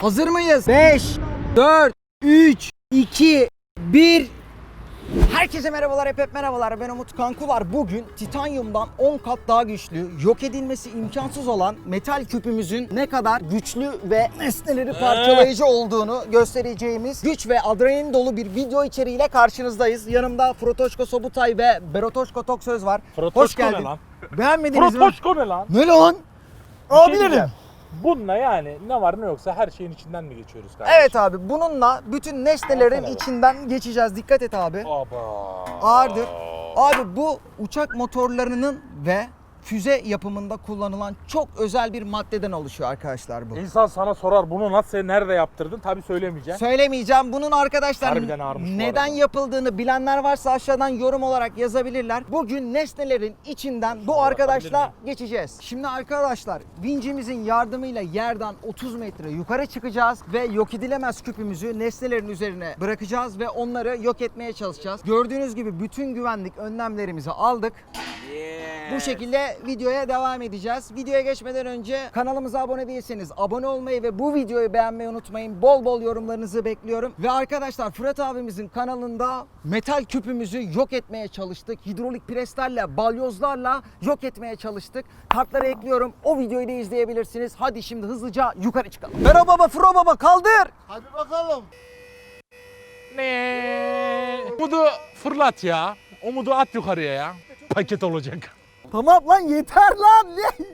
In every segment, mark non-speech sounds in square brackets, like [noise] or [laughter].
Hazır mıyız? 5, 4, 3, 2, 1. Herkese merhabalar, hep hep merhabalar. Ben Umut Kankular. Bugün titanyumdan 10 kat daha güçlü, yok edilmesi imkansız olan metal küpümüzün ne kadar güçlü ve nesneleri parçalayıcı olduğunu göstereceğimiz güç ve adrenalin dolu bir video içeriğiyle karşınızdayız. Yanımda Frotoşko Sobutay ve Berotoşko Toksöz var. Frotoşko Hoş ne geldin. lan? Beğenmediniz mi? Protoşko ne lan? Ne lan? Şey Abilerim. diyeceğim. Bununla yani ne var ne yoksa her şeyin içinden mi geçiyoruz kardeşim? Evet abi bununla bütün nesnelerin Alsana be. içinden geçeceğiz. Dikkat et abi. Aba. Ağırdır. Abi bu uçak motorlarının ve füze yapımında kullanılan çok özel bir maddeden oluşuyor arkadaşlar bu. İnsan sana sorar bunu nasıl nerede yaptırdın? Tabi söylemeyeceğim. Söylemeyeceğim. Bunun arkadaşlar Harbiden ağırmış bu neden arada. yapıldığını bilenler varsa aşağıdan yorum olarak yazabilirler. Bugün nesnelerin içinden bu arkadaşla geçeceğiz. Şimdi arkadaşlar vincimizin yardımıyla yerden 30 metre yukarı çıkacağız ve yok edilemez küpümüzü nesnelerin üzerine bırakacağız ve onları yok etmeye çalışacağız. Gördüğünüz gibi bütün güvenlik önlemlerimizi aldık. Bu şekilde videoya devam edeceğiz. Videoya geçmeden önce kanalımıza abone değilseniz abone olmayı ve bu videoyu beğenmeyi unutmayın. Bol bol yorumlarınızı bekliyorum. Ve arkadaşlar Fırat abimizin kanalında metal küpümüzü yok etmeye çalıştık. Hidrolik preslerle, balyozlarla yok etmeye çalıştık. Kartları ekliyorum. O videoyu da izleyebilirsiniz. Hadi şimdi hızlıca yukarı çıkalım. Merhaba baba, Fro baba kaldır. Hadi bakalım. Ne? Umudu fırlat ya. Umudu at yukarıya ya. Paket olacak. Tamam lan yeter lan. Ne?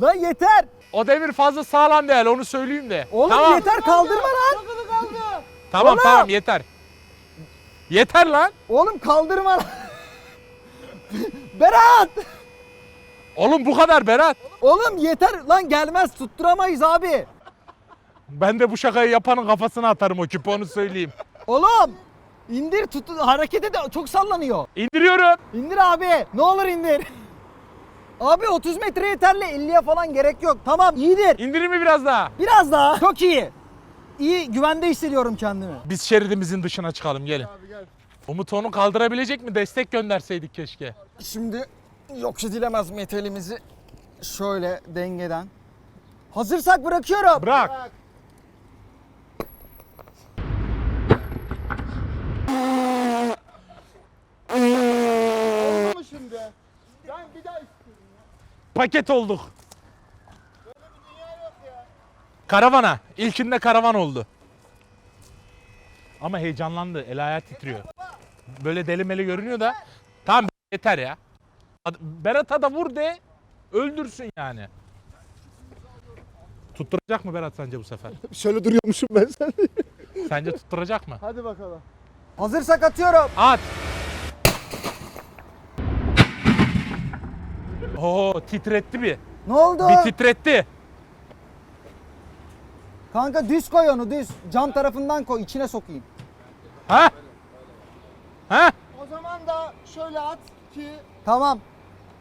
[laughs] Lan yeter. O demir fazla sağlam değil onu söyleyeyim de. Oğlum tamam. yeter kaldırma lan. Tamam Oğlum. tamam yeter. Yeter lan. Oğlum kaldırma lan. [laughs] Berat. Oğlum bu kadar Berat. Oğlum yeter lan gelmez tutturamayız abi. Ben de bu şakayı yapanın kafasına atarım o küpü onu söyleyeyim. Oğlum indir tut harekete de çok sallanıyor. İndiriyorum. İndir abi ne olur indir. [laughs] Abi 30 metre yeterli 50'ye falan gerek yok. Tamam iyidir. İndireyim mi biraz daha? Biraz daha. Çok iyi. İyi güvende hissediyorum kendimi. Biz şeridimizin dışına çıkalım gelin. Abi gel. Umut onu kaldırabilecek mi? Destek gönderseydik keşke. Şimdi yok edilemez metalimizi şöyle dengeden. Hazırsak bırakıyorum. Bırak. Oldu mu şimdi? Ben bir daha. Paket olduk. Böyle bir dünya yok ya. Karavana. İlkinde karavan oldu. Ama heyecanlandı. El ayağı titriyor. Böyle delimeli görünüyor da. Tamam yeter ya. Berat'a da vur de öldürsün yani. Tutturacak mı Berat sence bu sefer? [laughs] Şöyle duruyormuşum ben sen. Sence tutturacak mı? Hadi bakalım. Hazırsak atıyorum. At. Oo titretti bir. Ne oldu? Bir titretti. Kanka düz koy onu düz. Cam tarafından koy içine sokayım. Ha? Ha? O zaman da şöyle at ki Tamam.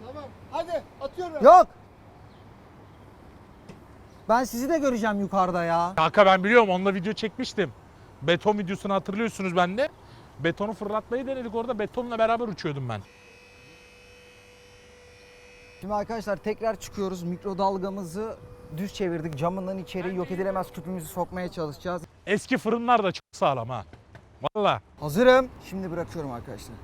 tamam. Hadi atıyorum. Yok. Ben sizi de göreceğim yukarıda ya. Kanka ben biliyorum onunla video çekmiştim. Beton videosunu hatırlıyorsunuz bende. Betonu fırlatmayı denedik orada betonla beraber uçuyordum ben. Şimdi arkadaşlar tekrar çıkıyoruz. Mikrodalgamızı düz çevirdik. Camından içeri yok edilemez küpümüzü sokmaya çalışacağız. Eski fırınlar da çok sağlam ha. Valla. Hazırım. Şimdi bırakıyorum arkadaşlar.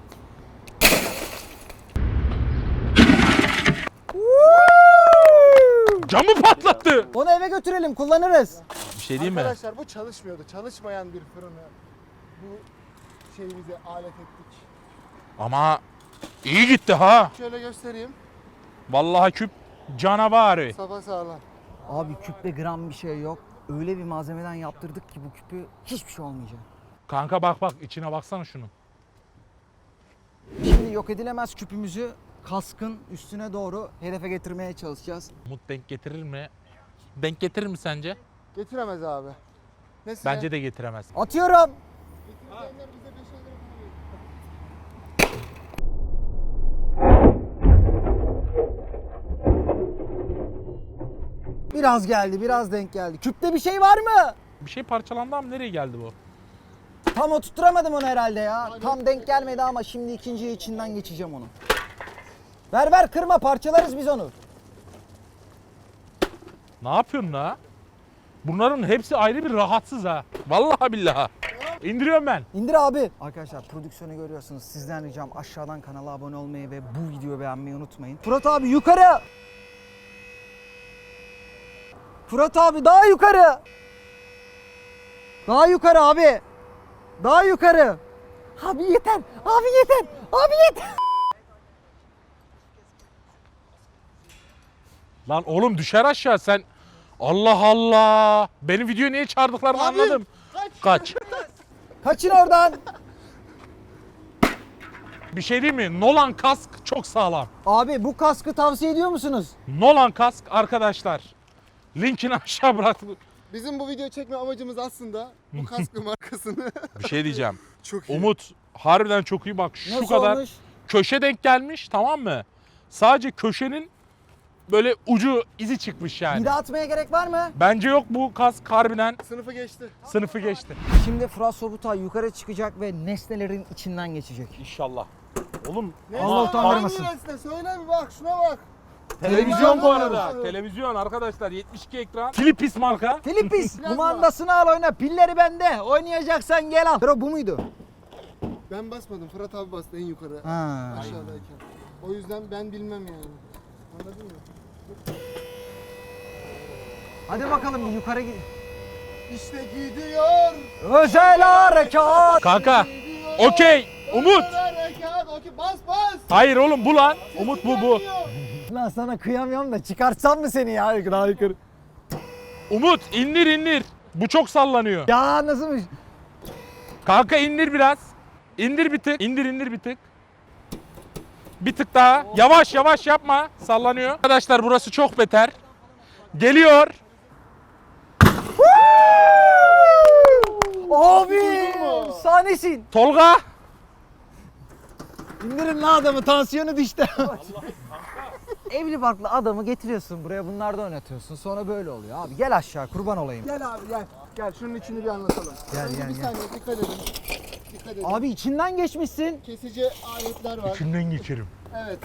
Camı patlattı. Onu eve götürelim kullanırız. Bir şey diyeyim mi? Arkadaşlar bu çalışmıyordu. Çalışmayan bir fırını bu şeyimize alet ettik. Ama iyi gitti ha. Şöyle göstereyim. Vallahi küp canavarı. Safa sağlam. Abi küpte gram bir şey yok. Öyle bir malzemeden yaptırdık ki bu küpü hiçbir şey olmayacak. Kanka bak bak içine baksana şunun. Şimdi yok edilemez küpümüzü kaskın üstüne doğru hedefe getirmeye çalışacağız. Umut denk getirir mi? Denk getirir mi sence? Getiremez abi. Nesi? Bence de getiremez. Atıyorum. Bize Biraz geldi, biraz denk geldi. Küpte bir şey var mı? Bir şey parçalandı ama nereye geldi bu? Tam oturtturamadım onu herhalde ya. Tam denk gelmedi ama şimdi ikinciyi içinden geçeceğim onu. Ver ver kırma parçalarız biz onu. Ne yapıyorsun la? Bunların hepsi ayrı bir rahatsız ha. Vallahi billahi. İndiriyorum ben. İndir abi. Arkadaşlar prodüksiyonu görüyorsunuz. Sizden ricam aşağıdan kanala abone olmayı ve bu videoyu beğenmeyi unutmayın. Fırat abi yukarı. Fırat abi daha yukarı. Daha yukarı abi. Daha yukarı. Abi yeter. Abi yeter. Abi yeter. Lan oğlum düşer aşağı sen. Allah Allah. Benim video niye çağırdıklarını Abi, anladım. Kaç. Kaçın oradan. Bir şey değil mi? Nolan kask çok sağlam. Abi bu kaskı tavsiye ediyor musunuz? Nolan kask arkadaşlar. Linkini aşağı bıraktım. Bizim bu video çekme amacımız aslında bu kaskı markasını. Bir şey diyeceğim. [laughs] Çok iyi. Umut harbiden çok iyi bak şu Nasıl kadar olmuş? köşe denk gelmiş tamam mı? Sadece köşenin böyle ucu izi çıkmış yani. Bir de atmaya gerek var mı? Bence yok bu kask harbiden Sınıfı geçti. sınıfı geçti. Şimdi Fırat Sobutay yukarı çıkacak ve nesnelerin içinden geçecek. İnşallah. Oğlum Ne Allah hangi nesne? Söyle bir bak şuna bak. Televizyon bu arada. Televizyon. Arkadaşlar 72 ekran. Philips marka. Filipis kumandasını al oyna. Pilleri bende. Oynayacaksan gel al. Fırat bu muydu? Ben basmadım. Fırat abi bastı en yukarı. Ha. Aşağıdayken. O yüzden ben bilmem yani. Anladın mı? Hadi bakalım bir yukarı git. İşte gidiyor. Özel harekat. Kanka. gidiyor. Okey. Umut. Özel harekat, Okey bas bas. Hayır oğlum bu lan. Umut bu bu. Lan sana kıyamıyorum da çıkartsam mı seni ya daha yukarı? Umut indir indir. Bu çok sallanıyor. Ya nasılmış? Kanka indir biraz. İndir bir tık. İndir indir bir tık. Bir tık daha. Yavaş yavaş yapma. Sallanıyor. Arkadaşlar burası çok beter. Geliyor. Abi sahnesin. Tolga. İndirin lan adamı tansiyonu düştü. [laughs] Evli barklı adamı getiriyorsun buraya bunlarda oynatıyorsun sonra böyle oluyor abi gel aşağı kurban olayım. Gel abi gel. Gel şunun içini bir anlatalım. Gel, Önce gel, bir gel. saniye dikkat edin. Dikkat edin. Abi içinden geçmişsin. Kesici aletler var. Kimden geçerim? Evet.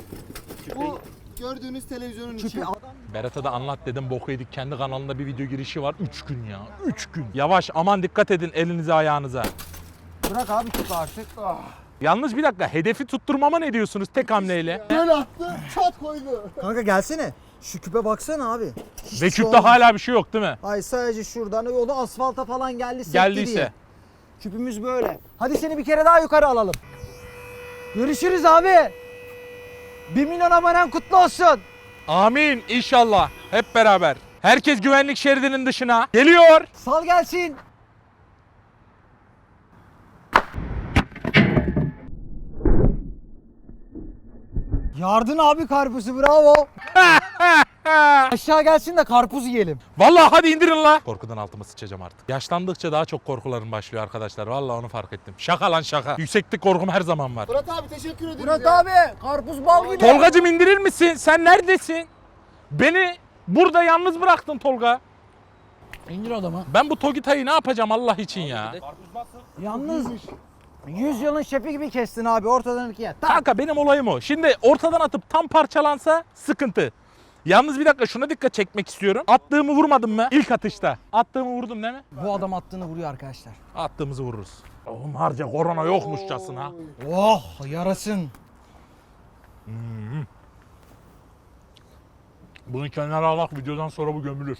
Bu gördüğünüz televizyonun içi. Adam. Berat'a da anlat dedim boku yedik. Kendi kanalında bir video girişi var. 3 gün ya. 3 gün. Yavaş aman dikkat edin elinize ayağınıza. Bırak abi küpü artık. Yalnız bir dakika hedefi tutturmama ne diyorsunuz tek hamleyle? Böyle attı, çat koydu. Kanka gelsene. Şu küpe baksana abi. Hiçbir Ve şey küpte olmamış. hala bir şey yok değil mi? Ay sadece şuradan o da asfalta falan geldi sekti Geldiyse. diye. Küpümüz böyle. Hadi seni bir kere daha yukarı alalım. Görüşürüz abi. 1 milyon abonen kutlu olsun. Amin inşallah. Hep beraber. Herkes güvenlik şeridinin dışına. Geliyor. Sal gelsin. Yardın abi karpuzu bravo. [laughs] Aşağı gelsin de karpuz yiyelim. Vallahi hadi indirin la. Korkudan altıma sıçacağım artık. Yaşlandıkça daha çok korkularım başlıyor arkadaşlar. Vallahi onu fark ettim. Şaka lan şaka. Yükseklik korkum her zaman var. Fırat abi teşekkür ederiz Murat ya. abi karpuz bal gibi. Tolgacım indirir misin? Sen neredesin? Beni burada yalnız bıraktın Tolga. İndir adamı. Ben bu Togita'yı ne yapacağım Allah için ya? Yalnız 100 yılın şefi gibi kestin abi ortadan ikiye. Tak. Kanka benim olayım o. Şimdi ortadan atıp tam parçalansa sıkıntı. Yalnız bir dakika şuna dikkat çekmek istiyorum. Attığımı vurmadım mı? İlk atışta. Attığımı vurdum değil mi? Bu adam attığını vuruyor arkadaşlar. Attığımızı vururuz. Oğlum harca korona yokmuşçasına. Oh yarasın. Bunu kenara alak videodan sonra bu gömülür.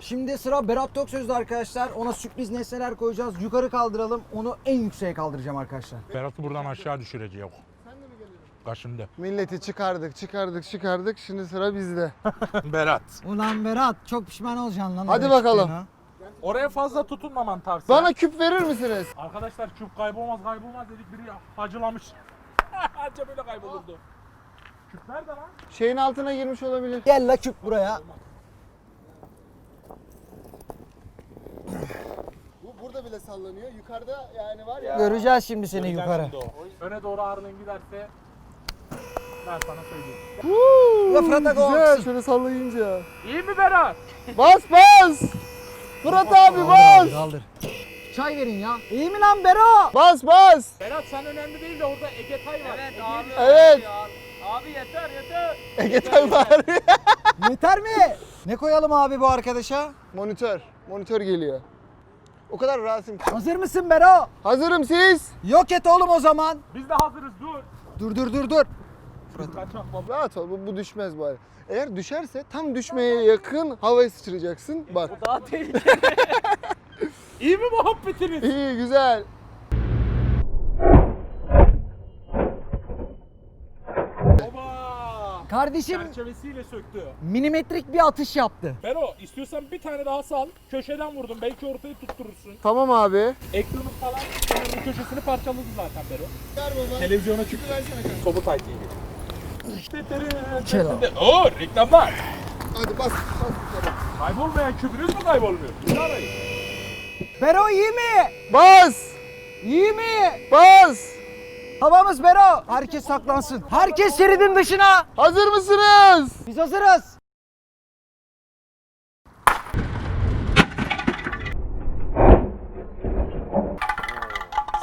Şimdi sıra Berat Toksöz'de arkadaşlar. Ona sürpriz nesneler koyacağız. Yukarı kaldıralım. Onu en yükseğe kaldıracağım arkadaşlar. Berat'ı buradan aşağı düşüreceğiz. Sen de mi geliyorsun? Kaşındı. Milleti çıkardık, çıkardık, çıkardık. Şimdi sıra bizde. [laughs] Berat. Ulan Berat çok pişman olacaksın lan. Hadi bakalım. çıktığına. Oraya fazla tutunmaman tavsiye. Bana küp verir misiniz? Arkadaşlar küp kaybolmaz kaybolmaz dedik biri hacılamış. [laughs] Anca böyle kaybolurdu. Küp nerede lan? Şeyin altına girmiş olabilir. Gel la küp buraya. Bu burada bile sallanıyor. Yukarıda yani var ya. Göreceğiz şimdi seni yukarı. Öne doğru ağırlığın giderse ben sana söyleyeyim. Ya Fırat'a Güzel şöyle sallayınca. İyi mi Berat? Bas bas! Fırat abi bas! Kaldır. Çay verin ya. İyi mi lan Bero? Bas bas! Berat sen önemli değil de orada Ege Tay var. Evet abi. Evet. Abi yeter yeter. Ege Tay var. Yeter mi? Ne koyalım abi bu arkadaşa? Monitör. monitör geliyor. O kadar rahatım ki. Hazır mısın Bero? Hazırım siz. Yok et oğlum o zaman. Biz de hazırız dur. Dur dur dur dur. Kaçak baba. Rahat ol bu, bu düşmez bari. Eğer düşerse tam düşmeye yakın havaya sıçrayacaksın. Bak. Daha tehlikeli. [laughs] İyi mi muhabbetiniz? İyi güzel. Kardeşim Çerçevesiyle söktü. milimetrik bir atış yaptı. Bero istiyorsan bir tane daha sal. Köşeden vurdum. Belki ortayı tutturursun. Tamam abi. Ekranın falan kenarının köşesini parçaladı zaten Bero. Televizyona çıktı. Sobu tight Çelo. Oo reklamlar. Hadi bas. Kaybolmayan kübünüz mü kaybolmuyor? Arayın? Bero iyi mi? Bas. İyi mi? Bas. Havamız Bero. Herkes saklansın. Herkes şeridin dışına. Hazır mısınız? Biz hazırız.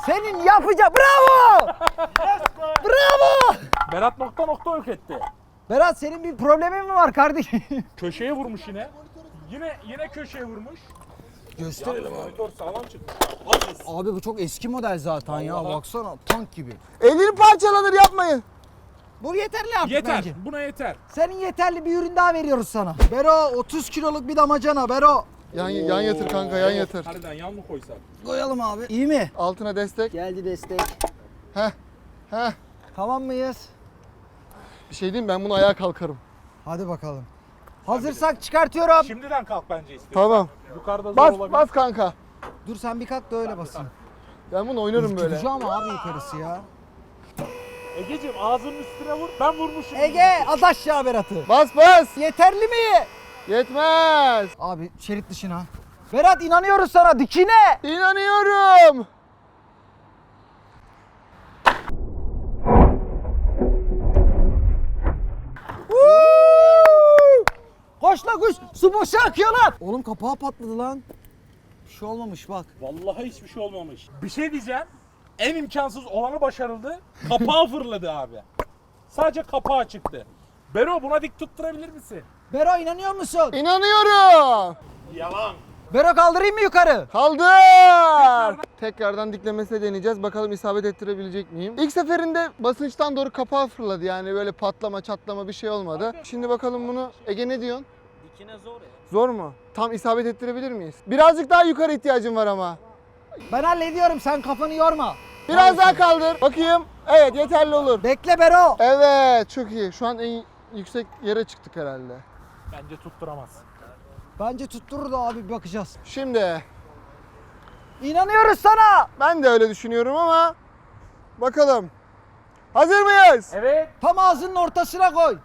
Senin yapacağı bravo! [laughs] bravo! Berat nokta nokta yok etti. Berat senin bir problemin mi var kardeşim? Köşeye vurmuş yine. Yine yine köşeye vurmuş. Gösterelim Yalnız monitör sağlam çıktı. Abi bu çok eski model zaten ya Vallahi. baksana tank gibi. Elini parçalanır yapmayın. Bu yeterli artık Yeter. bence. Buna yeter. Senin yeterli bir ürün daha veriyoruz sana. Bero 30 kiloluk bir damacana Bero. Yan, yan yatır kanka yan yatır. Harbiden yan mı koysak? Koyalım abi. İyi mi? Altına destek. Geldi destek. Heh. Heh. Tamam mıyız? Bir şey diyeyim ben bunu ayağa kalkarım. Hadi bakalım. Hazırsak çıkartıyorum. Şimdiden kalk bence istiyorsan. Tamam. Yukarıda zor Bas olabilir. bas kanka. Dur sen bir kalk da öyle basın. Ben bunu oynarım böyle. Tutacağım abi yukarısı ya. Egeciğim ağzının üstüne vur. Ben vurmuşum. Ege at aşağı Berat'ı. Bas bas. Yeterli mi? Yetmez. Abi şerit dışına. Berat inanıyoruz sana dikine. İnanıyorum. Koş lan koş. Su boşa akıyor lan. Oğlum kapağı patladı lan. Bir şey olmamış bak. Vallahi hiçbir şey olmamış. Bir şey diyeceğim. En imkansız olanı başarıldı. Kapağı [laughs] fırladı abi. Sadece kapağı çıktı. Bero buna dik tutturabilir misin? Bero inanıyor musun? İnanıyorum. Yalan. Bero kaldırayım mı yukarı? Kaldır. Tekrardan diklemesine deneyeceğiz. Bakalım isabet ettirebilecek miyim? İlk seferinde basınçtan doğru kapağı fırladı. Yani böyle patlama çatlama bir şey olmadı. Şimdi bakalım bunu. Ege ne diyorsun? Dikine zor ya. Zor mu? Tam isabet ettirebilir miyiz? Birazcık daha yukarı ihtiyacım var ama. Ben hallediyorum sen kafanı yorma. Biraz daha kaldır. Bakayım. Evet yeterli olur. Bekle Bero. Evet çok iyi. Şu an en yüksek yere çıktık herhalde. Bence tutturamaz. Bence tutturur da abi bakacağız. Şimdi İnanıyoruz sana. ben de öyle düşünüyorum ama bakalım. Hazır mıyız? Evet. Tam ağzının ortasına koy.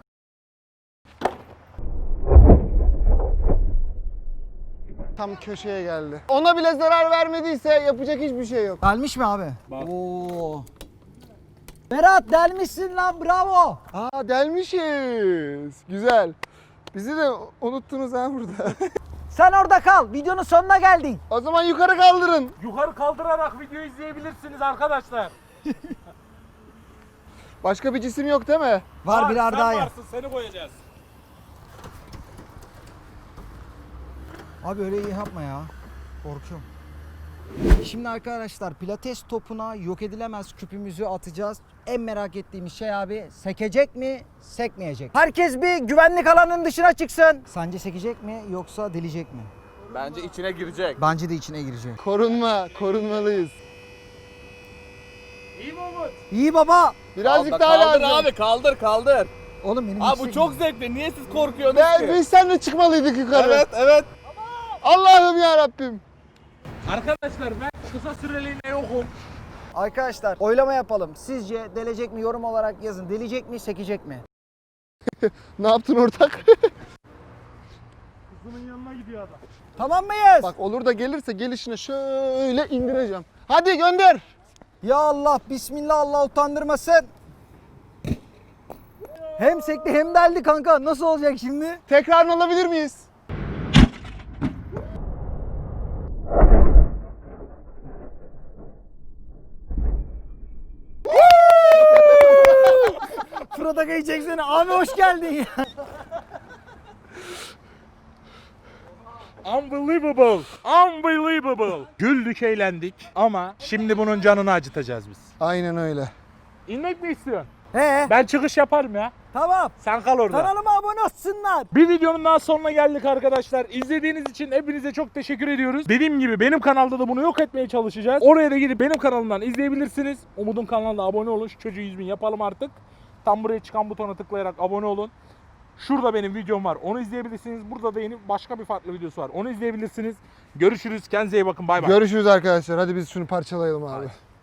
Tam köşeye geldi. Ona bile zarar vermediyse yapacak hiçbir şey yok. Delmiş mi abi? Bak. Oo. Berat delmişsin lan bravo. Aa delmişiz. Güzel. Bizi de unuttunuz ha burada. [laughs] Sen orada kal. Videonun sonuna geldin. o zaman yukarı kaldırın. Yukarı kaldırarak video izleyebilirsiniz arkadaşlar. [laughs] Başka bir cisim yok değil mi? Var Aa, birer sen daha ya. varsın seni koyacağız. Abi öyle iyi yapma ya. Korkuyorum. Şimdi arkadaşlar pilates topuna yok edilemez küpümüzü atacağız. En merak ettiğimiz şey abi sekecek mi, sekmeyecek. Herkes bir güvenlik alanının dışına çıksın. Sence sekecek mi yoksa delecek mi? Bence içine girecek. Bence de içine girecek. Korunma, korunmalıyız. İyi mi Umut? İyi baba. Birazcık Kaldır, daha kaldır lazım. abi kaldır kaldır. Oğlum benim Abi bu yüksek- çok zevkli. Niye siz korkuyorsunuz Ben, ki? biz seninle çıkmalıydık yukarı. Evet evet. Allah'ım ya Rabbim. Arkadaşlar ben kısa süreliğine yokum. Arkadaşlar oylama yapalım. Sizce delecek mi yorum olarak yazın. Delecek mi, sekecek mi? [laughs] Ne yaptın ortak? Kızının yanına gidiyor adam. Tamam mıyız? Bak olur da gelirse gelişine şöyle indireceğim. Hadi gönder. Ya Allah, Bismillah Allah utandırmasın. Hem sekti hem deldi kanka. Nasıl olacak şimdi? Tekrarını alabilir miyiz? Fırat Akay'ı çeksene. Abi hoş geldin ya. Unbelievable. Unbelievable. Güldük eğlendik ama şimdi bunun canını acıtacağız biz. Aynen öyle. İnmek mi istiyorsun? He Ben çıkış yaparım ya. tamam. Sen kal orada. Kanalıma abone olsunlar. Bir videonun daha sonuna geldik arkadaşlar. İzlediğiniz için hepinize çok teşekkür ediyoruz. Dediğim gibi benim kanalda da bunu yok etmeye çalışacağız. Oraya da gidip benim kanalımdan izleyebilirsiniz. Umut'un kanalına abone olun. Şu çocuğu 100 bin yapalım artık. Tam buraya çıkan butona tıklayarak abone olun. Şurada benim videom var. Onu izleyebilirsiniz. Burada da yeni başka bir farklı videosu var. Onu izleyebilirsiniz. Görüşürüz. Kendinize iyi bakın. Bay bay. Görüşürüz arkadaşlar. Hadi biz şunu parçalayalım abi.